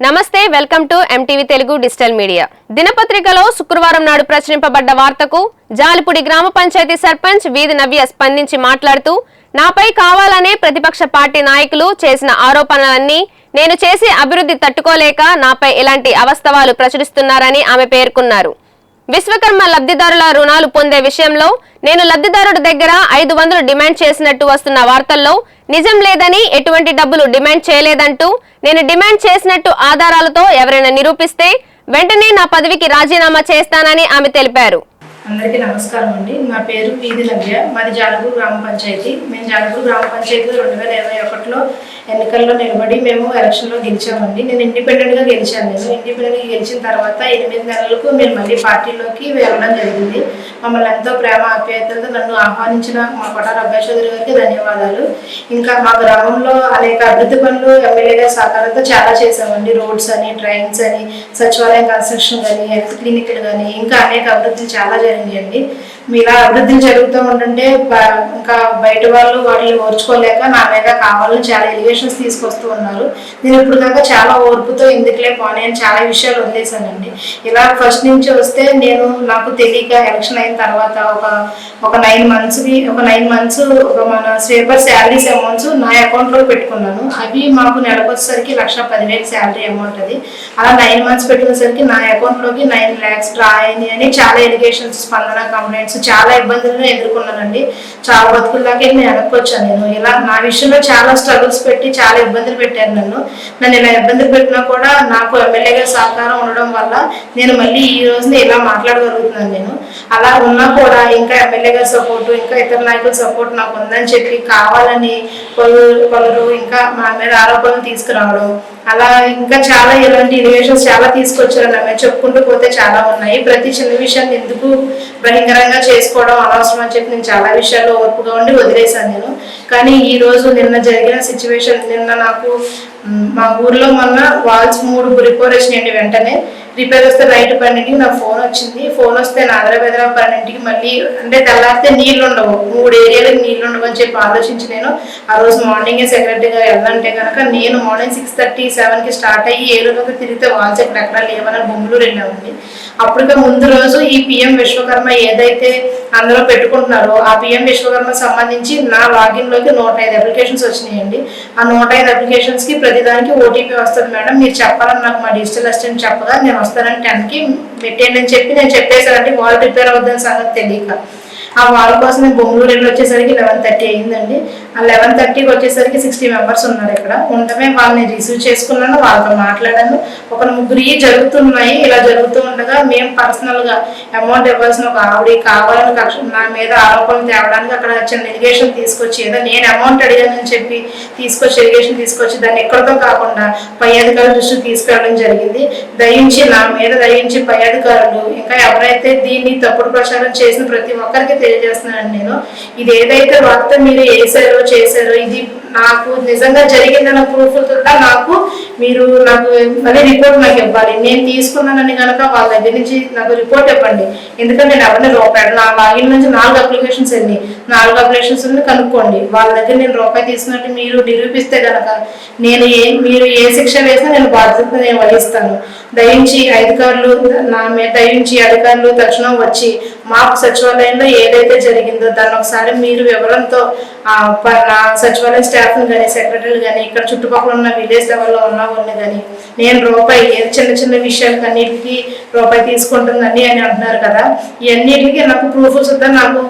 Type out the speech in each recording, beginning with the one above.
నమస్తే welcome to MTV Telugu digital media. దినపత్రికలో శుక్రవారం నాడు ప్రచురింపబడ్డ వార్తకు జాలిపుడి గ్రామ పంచాయతీ సర్పంచ్ వీధి నవ్య స్పందించి మాట్లాడుతూ నాపై కావాలనే ప్రతిపక్ష పార్టీ నాయకులు చేసిన ఆరోపణలన్నీ నేను చేసే అభివృద్ధి తట్టుకోలేక నాపై ఇలాంటి అవస్తవాలు ప్రచురిస్తున్నారని ఆమె పేర్కొన్నారు. విశ్వకర్మ లబ్ధిదారుల రుణాలు పొందే విషయంలో నేను లబ్ధిదారుడి దగ్గర ఐదు వందలు డిమాండ్ చేసినట్టు వస్తున్న వార్తల్లో నిజం లేదని ఎటువంటి డబ్బులు డిమాండ్ చేయలేదంటూ నేను డిమాండ్ చేసినట్టు ఆధారాలతో ఎవరైనా నిరూపిస్తే వెంటనే నా పదవికి రాజీనామా చేస్తానని ఆమె తెలిపారు. అందరికీ నమస్కారం అండి. నా పేరు వీధి లవ్య. మాది జాలపూర్ గ్రామ పంచాయతీ. మేము జాలపూర్ గ్రామ పంచాయతీలో రెండు వేల ఇరవై ఒకటిలో ఎన్నికల్లో నిలబడి మేము ఎలక్షన్లో గెలిచామండి. నేను ఇండిపెండెంట్గా గెలిచాను. నేను ఇండిపెండెంట్గా గెలిచిన తర్వాత ఎనిమిది నెలలకు మేము మళ్ళీ పార్టీలోకి వెళ్ళడం జరిగింది. మమ్మల్ని ఎంతో ప్రేమ ఆప్యాయతలతో నన్ను ఆహ్వానించిన మా కొటార అబ్బాయి చౌదరి గారికి ధన్యవాదాలు. ఇంకా మా గ్రామంలో అనేక అభివృద్ధి పనులు ఎమ్మెల్యే గారి సహకారంతో చాలా చేశామండి. రోడ్స్ అని ట్రైన్స్ అని సచివాలయం కన్స్ట్రక్షన్ కానీ హెల్త్ క్లినిక్లు కానీ ఇంకా అనేక అభివృద్ధులు చాలా జరిగాయండి మీలా అభివృద్ధి జరుగుతూ ఉంటుంటే ఇంకా బయట వాళ్ళు వాటిని ఓర్చుకోలేక నా మీద కావాలని చాలా ఎలిగేషన్స్ తీసుకొస్తూ ఉన్నారు. నేను ఇప్పుడు దాకా చాలా ఓర్పుతో ఎందుకులే పోనీ అని చాలా విషయాలు వదిలేశానండి. ఇలా ఫస్ట్ నుంచి వస్తే నేను నాకు తెలియక ఎలక్షన్ అయిన తర్వాత ఒక ఒక నైన్ మంత్స్కి ఒక నైన్ మంత్స్ ఒక మన స్వేపర్ శాలరీస్ అమౌంట్స్ నా అకౌంట్లో పెట్టుకున్నాను. అవి మాకు నెలకు వచ్చేసరికి లక్ష పదివేలు శాలరీ అమౌంట్ అది. అలా నైన్ మంత్స్ పెట్టుకునేసరికి నా అకౌంట్లోకి నైన్ ల్యాక్స్ డ్రా అయింది అని చాలా ఎలిగేషన్స్ స్పందన కంప్లైంట్స్ చాలా ఇబ్బందులను ఎదుర్కొన్నానండి చాలా బతుకుల్లాగే నేను వెనక్కి నేను. ఇలా నా విషయంలో చాలా స్ట్రగుల్స్ పెట్టి చాలా ఇబ్బందులు పెట్టారు నన్ను. నన్ను ఇలా ఇబ్బందులు పెట్టినా కూడా నాకు ఎమ్మెల్యేగా సహకారం ఉండడం వల్ల నేను మళ్ళీ ఈ రోజున ఇలా మాట్లాడగలుగుతున్నాను నేను. అలా ఉన్నా కూడా ఇంకా ఎమ్మెల్యే గారి సపోర్ట్ ఇంకా ఇతర నాయకుల సపోర్ట్ నాకు ఉందని చెప్పి కావాలని పలువురు పలువురు ఇంకా మా మీద ఆరోపణలు తీసుకురావడం. అలా ఇంకా చాలా ఇలాంటి ఇన్వేషన్స్ చాలా తీసుకొచ్చారని ఆమె చెప్పుకుంటూ పోతే చాలా ఉన్నాయి. ప్రతి చిన్న విషయాన్ని ఎందుకు బహిరంగంగా చేసుకోవడం అనవసరం అని చెప్పి నేను చాలా విషయాల్లో ఓర్పుగా ఉండి వదిలేశాను నేను. కానీ ఈ రోజు నిన్న జరిగిన సిచ్యువేషన్ నిన్న నాకు మా ఊర్లో మొన్న వాల్స్ మూడు రిపేర్ వచ్చినాయండి వెంటనే. రిపేర్ వస్తే నైట్ పన్నెండుకి నా ఫోన్ వచ్చింది. ఫోన్ వస్తే నా అదర పన్నెండుకి మళ్ళీ అంటే తెల్లారితే నీళ్ళు ఉండవు. మూడు ఏరియాలకు నీళ్ళు ఉండవు అని చెప్పి ఆలోచించి నేను ఆ రోజు మార్నింగే సెక్రటరీగా వెళ్ళాలంటే కనుక నేను మార్నింగ్ సిక్స్ థర్టీ సెవెన్కి స్టార్ట్ అయ్యి ఏడులోకి తిరిగితే వాళ్ళు ఇక్కడ ఎక్కడ లేవని బొమ్మలూరు వెళ్ళామండి. అప్పటికే ముందు రోజు ఈ పిఎం విశ్వకర్మ ఏదైతే అందులో పెట్టుకుంటున్నారో ఆ పిఎం విశ్వకర్మ సంబంధించి నా లాగిన్లోకి నూట ఐదు అప్లికేషన్స్ వచ్చినాయండి. ఆ నూట ఐదు అప్లికేషన్స్కి ప్రతిదానికి ఓటీపీ వస్తుంది మేడం. మీరు చెప్పాలని నాకు మా డిజిటల్ అసిస్టెంట్ చెప్పగా నేను వస్తారని టెన్కి పెట్టేయండి అని చెప్పి నేను చెప్పేసానంటే వాల్ రిపేర్ అవుద్దని సంగతి తెలియక. ఆ వాల్ కోసం నేను బొమ్మలు రెండు వచ్చేసరికి లెవెన్ థర్టీ అయిందండి. లెవెన్ థర్టీకి వచ్చేసరికి సిక్స్టీ మెంబర్స్ ఉన్నారు ఇక్కడ. ఉండమే వాళ్ళని రిసీవ్ చేసుకున్నాను వాళ్ళతో మాట్లాడాను. ఒక ముగ్గురు జరుగుతున్నాయి ఇలా జరుగుతూ ఉండగా మేము పర్సనల్గా అమౌంట్ ఇవ్వాల్సిన ఒక ఆవిడ కావాలని కక్ష నా మీద ఆరోపణలు తేవడానికి అక్కడ చిన్న ఇరిగేషన్ తీసుకొచ్చి ఏదో నేను అమౌంట్ అడిగానని చెప్పి తీసుకొచ్చి ఇరిగేషన్ తీసుకొచ్చి దాన్ని ఎక్కడితో కాకుండా పై అధికారుల దృష్టికి తీసుకెళ్ళడం జరిగింది. దయించి నా మీద దయించి పై అధికారులు ఇంకా ఎవరైతే దీన్ని తప్పుడు ప్రచారం చేసిన ప్రతి ఒక్కరికి తెలియజేస్తున్నాను నేను. ఇది ఏదైతే వార్త మీరు వేసారో చేశారో ఇది నాకు నిజంగా జరిగిందన్న ప్రూఫ్ నాకు మీరు నాకు మళ్ళీ రిపోర్ట్ నాకు ఇవ్వాలి. నేను తీసుకున్నానని కనుక వాళ్ళ దగ్గర నుంచి నాకు రిపోర్ట్ ఇవ్వండి. ఎందుకంటే నేను ఎవరిని రూపాయి నా లాగిన్ నుంచి నాలుగు అప్లికేషన్స్ ఎన్ని నాలుగు అప్లికేషన్స్ ఉంది కనుక్కోండి. వాళ్ళ దగ్గర నేను రూపాయి తీసుకున్నట్టు మీరు నిరూపిస్తే కనుక నేను ఏ మీరు ఏ శిక్ష వేసినా నేను బాధ్యత నేను వహిస్తాను. దయించి అధికారులు నా మీద దయించి అధికారులు తక్షణం వచ్చి మాకు సచివాలయంలో ఏదైతే జరిగిందో దాన్ని ఒకసారి మీరు వివరంతో ప- సచివాలయం స్టాఫ్ని కానీ సెక్రటరీలు కానీ ఇక్కడ చుట్టుపక్కల ఉన్న విలేజ్ లెవెల్లో ఉన్న వాళ్ళని కానీ నేను రూపాయి ఏ చిన్న చిన్న విషయాలకు అన్నిటికీ రూపాయి తీసుకుంటుందని అని అంటున్నారు కదా. ఇవన్నిటికీ నాకు ప్రూఫ్ సుద్ధా నాకు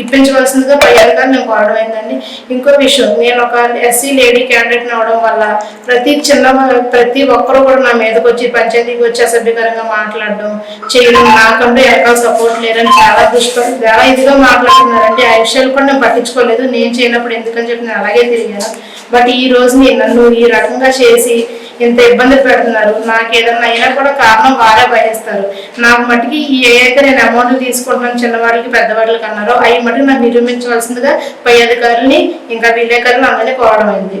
ఇప్పించవలసిందిగా పై అధికారులు నేను కోరడం అయిందండి ఇంకో విషయం నేను ఒక ఎస్సీ లేడీ క్యాండిడేట్ అవడం వల్ల ప్రతి చిన్న ప్రతి ఒక్కరు కూడా నా మీదకి వచ్చి పంచాయతీకి వచ్చి అసభ్యకరంగా మాట్లాడడం చేయడం నాకంటూ ఎక్కడ సపోర్ట్ లేరని చాలా దుష్ట చాలా ఇదిగా మాట్లాడుతున్నారంటే ఆ విషయాలు కూడా నేను పట్టించుకోలేదు. నేను చేయనప్పుడు ఎందుకని చెప్పి నేను అలాగే తిరిగాను. బట్ ఈ రోజు నేను నన్ను ఈ రకంగా చేసి ఇంత ఇబ్బంది పెడుతున్నారు? నాకు ఏదన్నా అయినా కూడా కారణం బాగా భయస్తారు నాకు మటుకి ఈ ఏదైతే నేను అమౌంట్ తీసుకుంటున్నాను చిన్నవాళ్ళకి పెద్దవాళ్ళకి అన్నారో అవి మటుకు నాకు నిరూపించవలసిందిగా పై అధికారులని ఇంకా విలేకరులు అందరినీ కోవడం అయింది.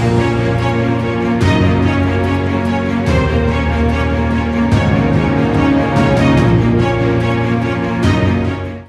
Thank you.